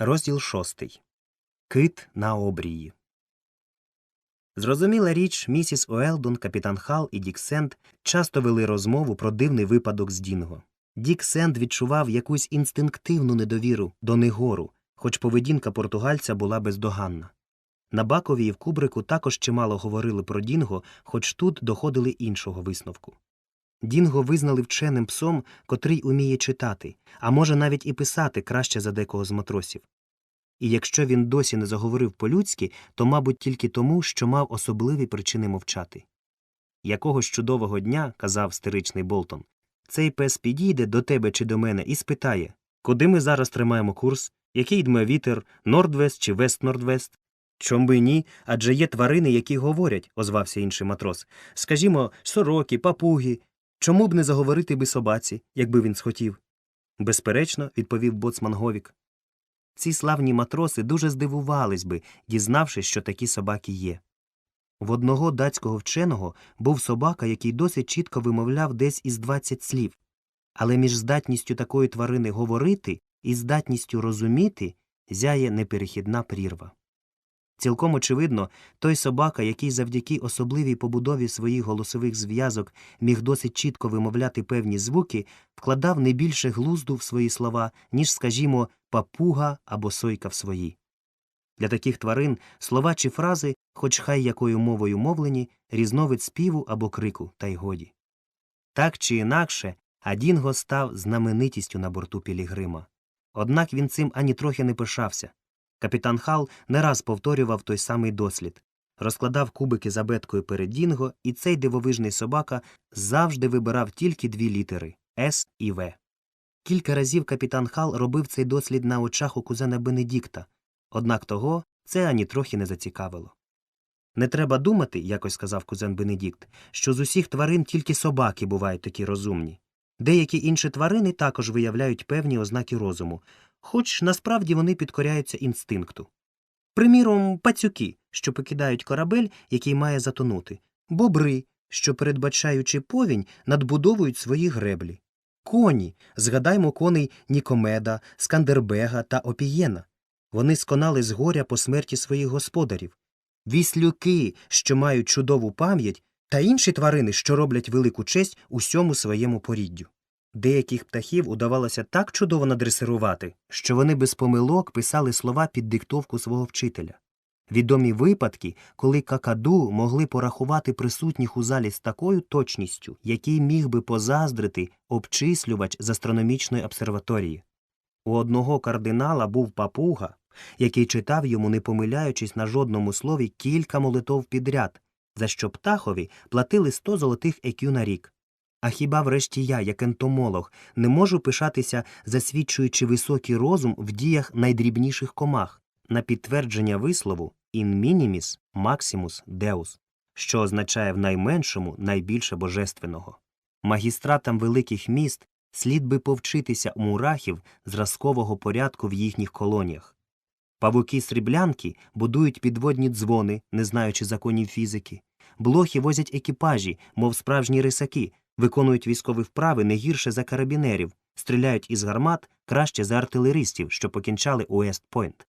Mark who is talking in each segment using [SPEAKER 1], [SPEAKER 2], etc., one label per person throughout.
[SPEAKER 1] Розділ шостий. Кит на обрії. Зрозуміла річ, місіс Уелдон, капітан Хал і Дік Сенд часто вели розмову про дивний випадок з Дінго. Дік Сенд відчував якусь інстинктивну недовіру до Негору, хоч поведінка португальця була бездоганна. На Бакові і в Кубрику також чимало говорили про Дінго, хоч тут доходили іншого висновку. Дінго визнали вченим псом, котрий уміє читати, а може навіть і писати краще за декого з матросів. І якщо він досі не заговорив по-людськи, то, мабуть, тільки тому, що мав особливі причини мовчати. Якогось чудового дня, казав стеричний Болтон, цей пес підійде до тебе чи до мене і спитає, куди ми зараз тримаємо курс, який дме вітер, Нордвест чи Вест-Нордвест? Чом би ні, адже є тварини, які говорять, озвався інший матрос. Скажімо, сороки, папуги. Чому б не заговорити би собаці, якби він схотів? Безперечно, відповів боцман Говік. Ці славні матроси дуже здивувались би, дізнавшись, що такі собаки є. В одного датського вченого був собака, який досить чітко вимовляв десь із 20 слів, але між здатністю такої тварини говорити і здатністю розуміти зяє неперехідна прірва. Цілком очевидно, той собака, який завдяки особливій побудові своїх голосових зв'язок міг досить чітко вимовляти певні звуки, вкладав не більше глузду в свої слова, ніж, скажімо, папуга або сойка в свої. Для таких тварин слова чи фрази, хоч хай якою мовою мовлені, різновид співу або крику, та й годі. Так чи інакше, а Дінго став знаменитістю на борту Пілігрима. Однак він цим ані трохи не пишався. Капітан Хал не раз повторював той самий дослід, розкладав кубики за беткою перед Дінго, і цей дивовижний собака завжди вибирав тільки дві літери С і В. Кілька разів капітан Хал робив цей дослід на очах у кузена Бенедікта, однак того це ані трохи не зацікавило. Не треба думати, якось сказав кузен Бенедікт, що з усіх тварин тільки собаки бувають такі розумні. Деякі інші тварини також виявляють певні ознаки розуму, хоч насправді вони підкоряються інстинкту. Приміром, пацюки, що покидають корабель, який має затонути, бобри, що, передбачаючи повінь, надбудовують свої греблі, коні, згадаймо коней Нікомеда, Скандербега та Опієна. Вони сконали з горя по смерті своїх господарів, віслюки, що мають чудову пам'ять, та інші тварини, що роблять велику честь усьому своєму поріддю. Деяких птахів удавалося так чудово надресирувати, що вони без помилок писали слова під диктовку свого вчителя. Відомі випадки, коли какаду могли порахувати присутніх у залі з такою точністю, який міг би позаздрити обчислювач з астрономічної обсерваторії. У одного кардинала був папуга, який читав йому, не помиляючись на жодному слові, кілька молитов підряд, за що птахові платили 100 золотих екю на рік. А хіба врешті я, як ентомолог, не можу пишатися, засвідчуючи високий розум в діях найдрібніших комах на підтвердження вислову in minimis maximus deus, що означає в найменшому найбільше божественного. Магістратам великих міст слід би повчитися у мурахів зразкового порядку в їхніх колоніях. Павуки сріблянки будують підводні дзвони, не знаючи законів фізики. Блохи возять екіпажі, мов справжні рисаки, виконують військові вправи не гірше за карабінерів, стріляють із гармат краще за артилеристів, що покінчали у Ест-Пойнт.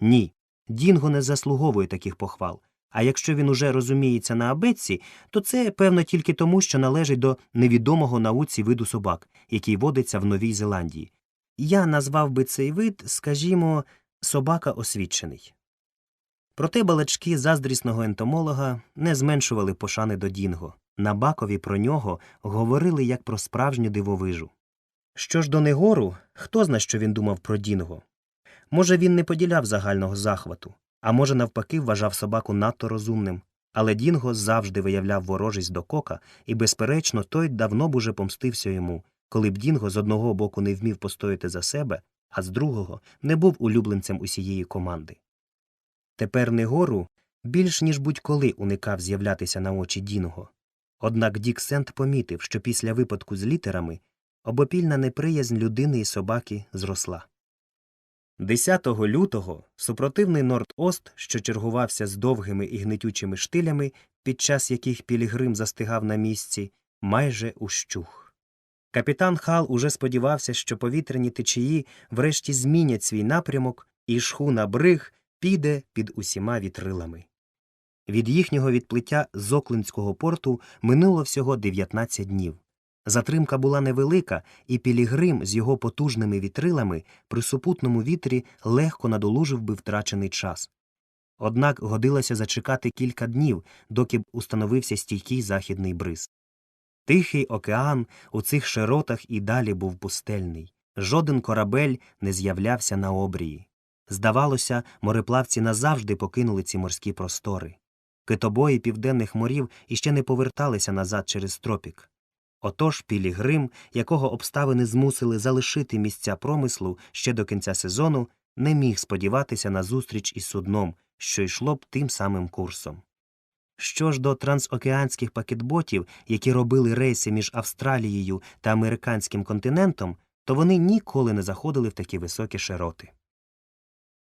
[SPEAKER 1] Ні, Дінго не заслуговує таких похвал. А якщо він уже розуміється на абетці, то це певно тільки тому, що належить до невідомого науці виду собак, який водиться в Новій Зеландії. Я назвав би цей вид, скажімо, собака освічений. Проте балачки заздрісного ентомолога не зменшували пошани до Дінго. На Бакові про нього говорили як про справжню дивовижу. Що ж до Негору, хто зна, що він думав про Дінго? Може, він не поділяв загального захвату, а може, навпаки, вважав собаку надто розумним. Але Дінго завжди виявляв ворожість до кока, і, безперечно, той давно б уже помстився йому, коли б Дінго з одного боку не вмів постояти за себе, а з другого не був улюбленцем усієї команди. Тепер Негору більш ніж будь-коли уникав з'являтися на очі Дінго. Однак Дік Сент помітив, що після випадку з літерами обопільна неприязнь людини і собаки зросла. 10 лютого супротивний Норд-Ост, що чергувався з довгими і гнетючими штилями, під час яких Пілігрим застигав на місці, майже ущух. Капітан Хал уже сподівався, що повітряні течії врешті змінять свій напрямок і шхуна бриг піде під усіма вітрилами. Від їхнього відплиття з Оклендського порту минуло всього 19 днів. Затримка була невелика, і Пілігрим з його потужними вітрилами при супутному вітрі легко надолужив би втрачений час. Однак годилося зачекати кілька днів, доки б установився стійкий західний бриз. Тихий океан у цих широтах і далі був пустельний. Жоден корабель не з'являвся на обрії. Здавалося, мореплавці назавжди покинули ці морські простори. Китобої південних морів іще не поверталися назад через тропік. Отож Пілігрим, якого обставини змусили залишити місця промислу ще до кінця сезону, не міг сподіватися на зустріч із судном, що йшло б тим самим курсом. Що ж до трансокеанських пакетботів, які робили рейси між Австралією та американським континентом, то вони ніколи не заходили в такі високі широти.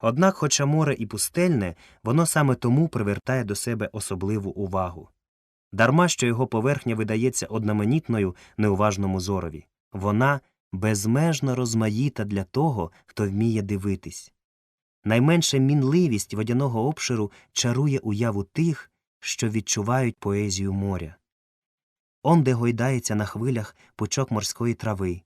[SPEAKER 1] Однак, хоча море і пустельне, воно саме тому привертає до себе особливу увагу. Дарма що його поверхня видається одноманітною неуважному зорові. Вона безмежно розмаїта для того, хто вміє дивитись. Найменша мінливість водяного обширу чарує уяву тих, що відчувають поезію моря. Он де гойдається на хвилях пучок морської трави.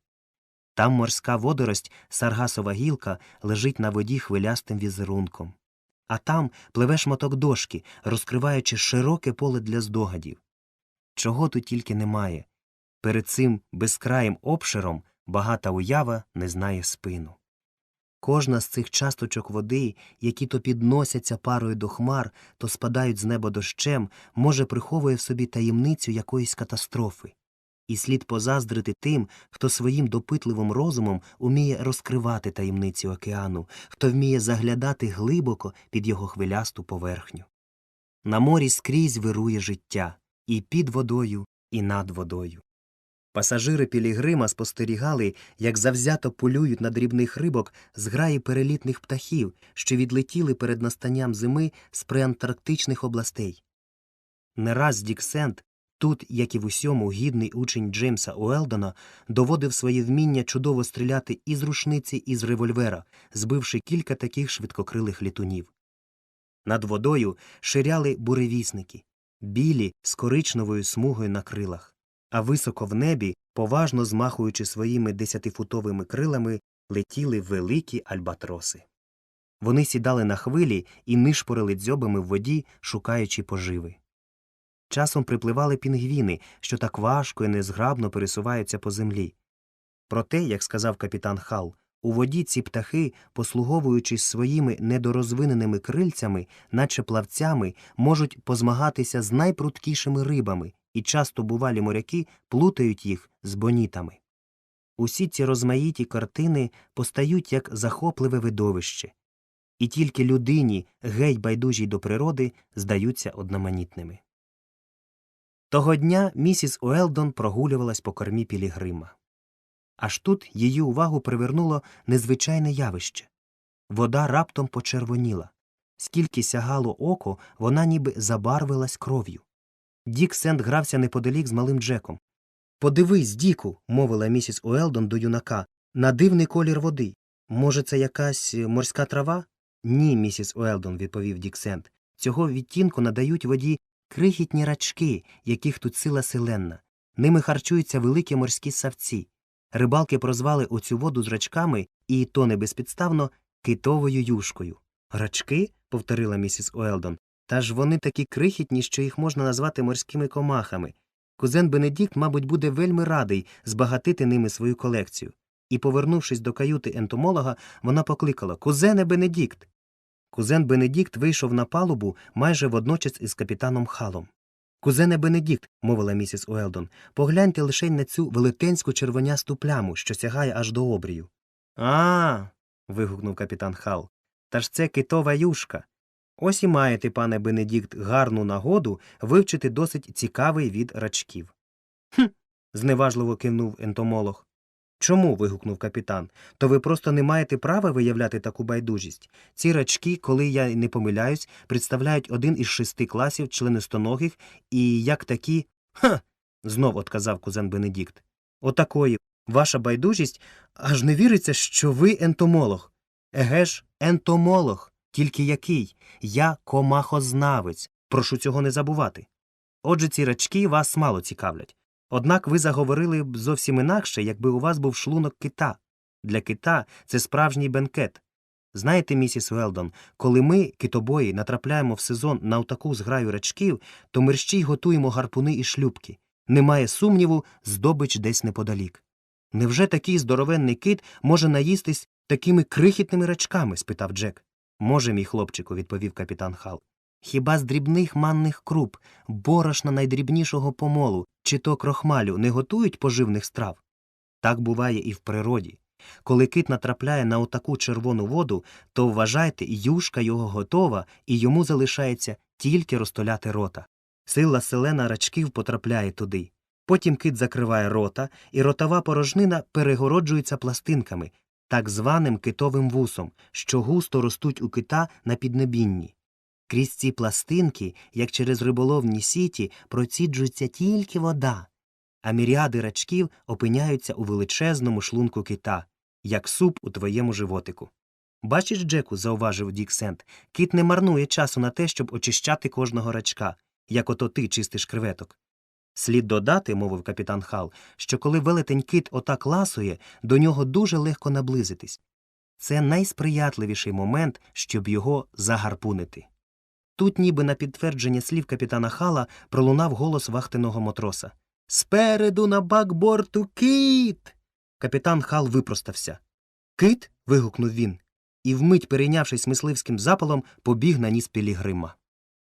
[SPEAKER 1] Там морська водорость, саргасова гілка, лежить на воді хвилястим візерунком. А там пливе шматок дошки, розкриваючи широке поле для здогадів. Чого тут тільки немає. Перед цим безкраїм обширом багата уява не знає спину. Кожна з цих часточок води, які то підносяться парою до хмар, то спадають з неба дощем, може приховує в собі таємницю якоїсь катастрофи. І слід позаздрити тим, хто своїм допитливим розумом уміє розкривати таємниці океану, хто вміє заглядати глибоко під його хвилясту поверхню. На морі скрізь вирує життя і під водою, і над водою. Пасажири Пілігрима спостерігали, як завзято полюють на дрібних рибок зграї перелітних птахів, що відлетіли перед настанням зими з преантарктичних областей. Не раз Дік Сент, тут, як і в усьому, гідний учень Джеймса Уелдона, доводив своє вміння чудово стріляти із рушниці, і з револьвера, збивши кілька таких швидкокрилих літунів. Над водою ширяли буревісники, білі з коричневою смугою на крилах а високо в небі, поважно змахуючи своїми десятифутовими крилами, летіли великі альбатроси. Вони сідали на хвилі і нишпорили дзьобами в воді, шукаючи поживи. Часом припливали пінгвіни, що так важко і незграбно пересуваються по землі. Проте, як сказав капітан Хал, у воді ці птахи, послуговуючись своїми недорозвиненими крильцями, наче плавцями, можуть позмагатися з найпруткішими рибами, і часто бувалі моряки плутають їх з бонітами. Усі ці розмаїті картини постають як захопливе видовище, і тільки людині, геть байдужій до природи, здаються одноманітними. Того дня місіс Уелдон прогулювалась по кормі Пілігрима. Аж тут її увагу привернуло незвичайне явище. Вода раптом почервоніла. Скільки сягало око, вона ніби забарвилась кров'ю. Дік Сент грався неподалік з малим Джеком. Подивись, Діку, мовила місіс Уелдон до юнака, на дивний колір води. Може, це якась е, морська трава? Ні, місіс Уелдон, відповів Дік Сент. Цього відтінку надають воді крихітні рачки, яких тут сила селенна. Ними харчуються великі морські савці. Рибалки прозвали оцю воду з рачками, і то не безпідставно, китовою юшкою. Рачки? повторила місіс Уелдон. Та ж вони такі крихітні, що їх можна назвати морськими комахами. Кузен Бенедікт, мабуть, буде вельми радий збагатити ними свою колекцію. І, повернувшись до каюти ентомолога, вона покликала Кузене Бенедікт. Кузен Бенедікт вийшов на палубу майже водночас із капітаном Халом. Кузене Бенедікт, мовила місіс Уелдон, погляньте лише на цю велетенську червонясту пляму, що сягає аж до обрію. А. вигукнув капітан Хал. Та ж це китова юшка. Ось і маєте, пане Бенедікт, гарну нагоду вивчити досить цікавий від рачків. Хм. зневажливо кивнув ентомолог. Чому? вигукнув капітан. То ви просто не маєте права виявляти таку байдужість. Ці рачки, коли я не помиляюсь, представляють один із шести класів членистоногих, і як такі. Ха. знов отказав кузен Бенедікт. Отакої. Ваша байдужість аж не віриться, що ви ентомолог. Еге ж, ентомолог, тільки який? Я комахознавець. Прошу цього не забувати. Отже, ці рачки вас мало цікавлять. Однак ви заговорили б зовсім інакше, якби у вас був шлунок кита. Для кита це справжній бенкет. Знаєте, місіс Велдон, коли ми, китобої, натрапляємо в сезон на таку зграю рачків, то мерщій готуємо гарпуни і шлюбки. Немає сумніву, здобич десь неподалік. Невже такий здоровенний кит може наїстись такими крихітними рачками? спитав Джек. Може, мій хлопчику, відповів капітан Хал. Хіба з дрібних манних круп, борошна найдрібнішого помолу чи то крохмалю не готують поживних страв? Так буває і в природі. Коли кит натрапляє на отаку червону воду, то вважайте, юшка його готова, і йому залишається тільки розтоляти рота. Сила селена рачків потрапляє туди. Потім кит закриває рота, і ротова порожнина перегороджується пластинками, так званим китовим вусом, що густо ростуть у кита на піднебінні. Крізь ці пластинки, як через риболовні сіті, проціджується тільки вода, а міріади рачків опиняються у величезному шлунку кита, як суп у твоєму животику. Бачиш, Джеку, зауважив Дік Сент, кит не марнує часу на те, щоб очищати кожного рачка, як ото ти чистиш креветок. Слід додати, мовив капітан Хал, що коли велетень кит отак ласує, до нього дуже легко наблизитись. Це найсприятливіший момент, щоб його загарпунити. Тут, ніби на підтвердження слів капітана Хала, пролунав голос вахтеного матроса. Спереду на бакборту кит. Капітан Хал випростався. Кит. вигукнув він, і вмить, перейнявшись мисливським запалом, побіг на ніс Пілігрима.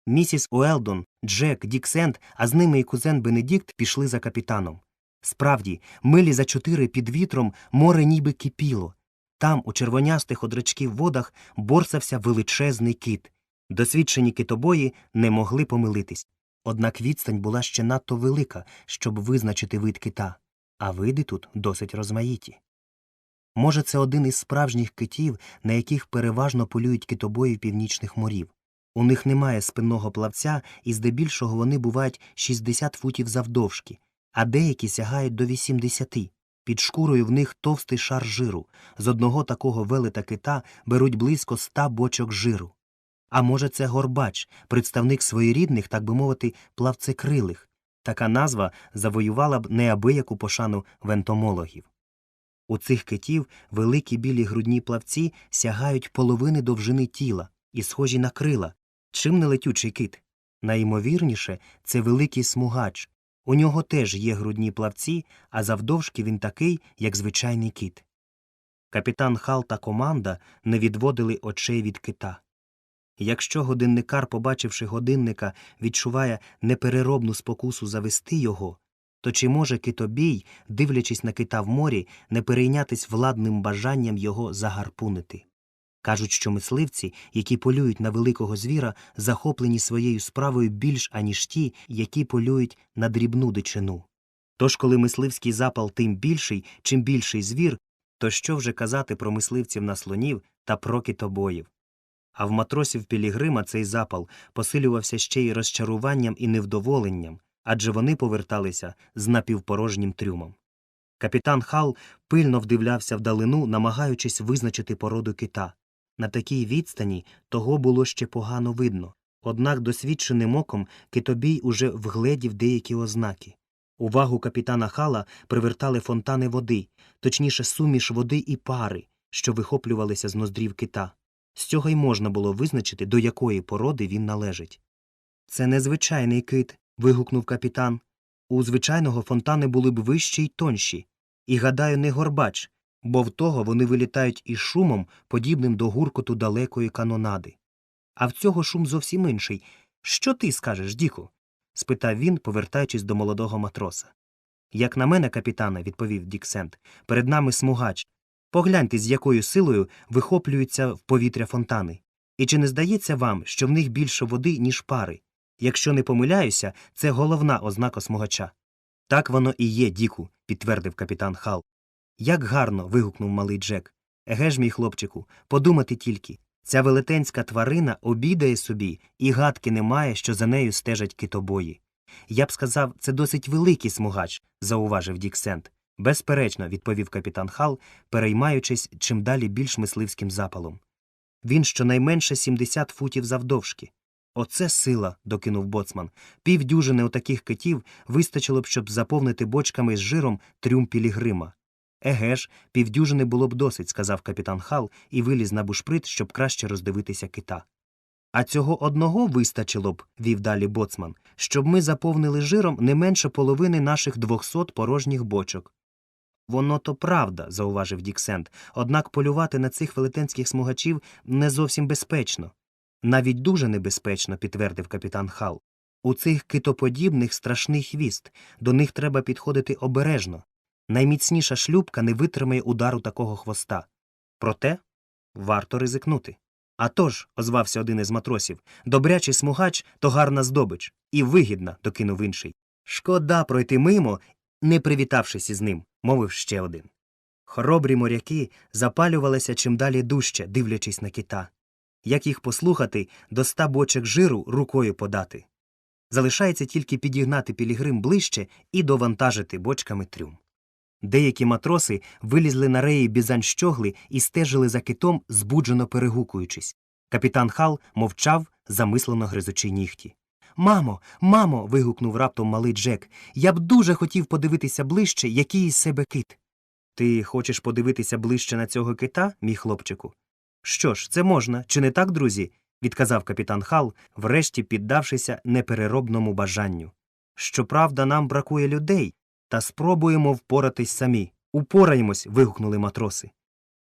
[SPEAKER 1] Місіс Уелдон, Джек, Дік Сент, а з ними і кузен Бенедікт пішли за капітаном. Справді, милі за чотири під вітром море ніби кипіло. Там, у червонястих одрачків водах, борсався величезний кит. Досвідчені китобої не могли помилитись. Однак відстань була ще надто велика, щоб визначити вид кита, а види тут досить розмаїті. Може, це один із справжніх китів, на яких переважно полюють китобої північних морів. У них немає спинного плавця, і здебільшого вони бувають 60 футів завдовжки, а деякі сягають до 80. Під шкурою в них товстий шар жиру. З одного такого велета кита беруть близько ста бочок жиру. А може, це горбач, представник своєрідних, так би мовити, плавцекрилих. Така назва завоювала б неабияку пошану вентомологів. У цих китів великі білі грудні плавці сягають половини довжини тіла і схожі на крила. Чим не летючий кит? Найімовірніше, це великий смугач. У нього теж є грудні плавці, а завдовжки він такий, як звичайний кит. Капітан Хал та команда не відводили очей від кита. Якщо годинникар, побачивши годинника, відчуває непереробну спокусу завести його, то чи може китобій, дивлячись на кита в морі, не перейнятись владним бажанням його загарпунити? Кажуть, що мисливці, які полюють на великого звіра, захоплені своєю справою більш аніж ті, які полюють на дрібну дичину. Тож, коли мисливський запал тим більший, чим більший звір, то що вже казати про мисливців на слонів та про китобоїв? А в матросів Пілігрима цей запал посилювався ще й розчаруванням і невдоволенням, адже вони поверталися з напівпорожнім трюмом. Капітан Хал пильно вдивлявся вдалину, намагаючись визначити породу кита. На такій відстані того було ще погано видно, однак досвідченим оком китобій уже вгледів деякі ознаки. Увагу капітана Хала привертали фонтани води, точніше суміш води і пари, що вихоплювалися з ноздрів кита. З цього й можна було визначити, до якої породи він належить. Це незвичайний кит. вигукнув капітан. У звичайного фонтани були б вищі й тонші. І, гадаю, не горбач, бо в того вони вилітають із шумом, подібним до гуркоту далекої канонади. А в цього шум зовсім інший. Що ти скажеш, Діку? спитав він, повертаючись до молодого матроса. Як на мене, капітане, відповів Дік Сент, перед нами смугач. Погляньте, з якою силою вихоплюються в повітря фонтани. І чи не здається вам, що в них більше води, ніж пари? Якщо не помиляюся, це головна ознака смугача. Так воно і є, Діку, підтвердив капітан Хал. Як гарно. вигукнув малий Джек. Еге ж, мій хлопчику, подумати тільки. Ця велетенська тварина обідає собі, і гадки немає, що за нею стежать китобої. Я б сказав, це досить великий смугач, зауважив Дік Сент. Безперечно, відповів капітан Хал, переймаючись чим далі більш мисливським запалом. Він щонайменше 70 футів завдовжки. Оце сила, докинув боцман. Півдюжини отаких китів вистачило б, щоб заповнити бочками з жиром трюм пілігрима. Еге ж, півдюжини було б досить, сказав капітан Хал і виліз на бушприт, щоб краще роздивитися кита. А цього одного вистачило б, вів далі боцман, щоб ми заповнили жиром не менше половини наших двохсот порожніх бочок. Воно то правда, зауважив Діксент, однак полювати на цих велетенських смугачів не зовсім безпечно. Навіть дуже небезпечно, підтвердив капітан Хал. У цих китоподібних страшний хвіст, до них треба підходити обережно. Найміцніша шлюбка не витримає удару такого хвоста. Проте варто ризикнути. «А тож», – озвався один із матросів, добрячий смугач то гарна здобич, і вигідна, докинув інший. Шкода пройти мимо, не привітавшись із ним, мовив ще один. Хоробрі моряки запалювалися чим далі дужче, дивлячись на кита. Як їх послухати, до ста бочок жиру рукою подати. Залишається тільки підігнати пілігрим ближче і довантажити бочками трюм. Деякі матроси вилізли на реї бізань-щогли і стежили за китом, збуджено перегукуючись. Капітан Хал мовчав, замислено гризучи нігті. Мамо, мамо. вигукнув раптом малий Джек. Я б дуже хотів подивитися ближче, який із себе кит. Ти хочеш подивитися ближче на цього кита, мій хлопчику? Що ж, це можна, чи не так, друзі? відказав капітан Хал, врешті піддавшися непереробному бажанню. Щоправда, нам бракує людей, та спробуємо впоратись самі. Упораємось. вигукнули матроси.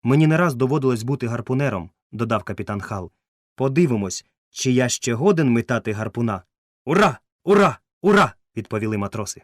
[SPEAKER 1] Мені не раз доводилось бути гарпунером, додав капітан Хал. Подивимось, чи я ще годен метати гарпуна. Ура! Ура! Ура! відповіли матроси.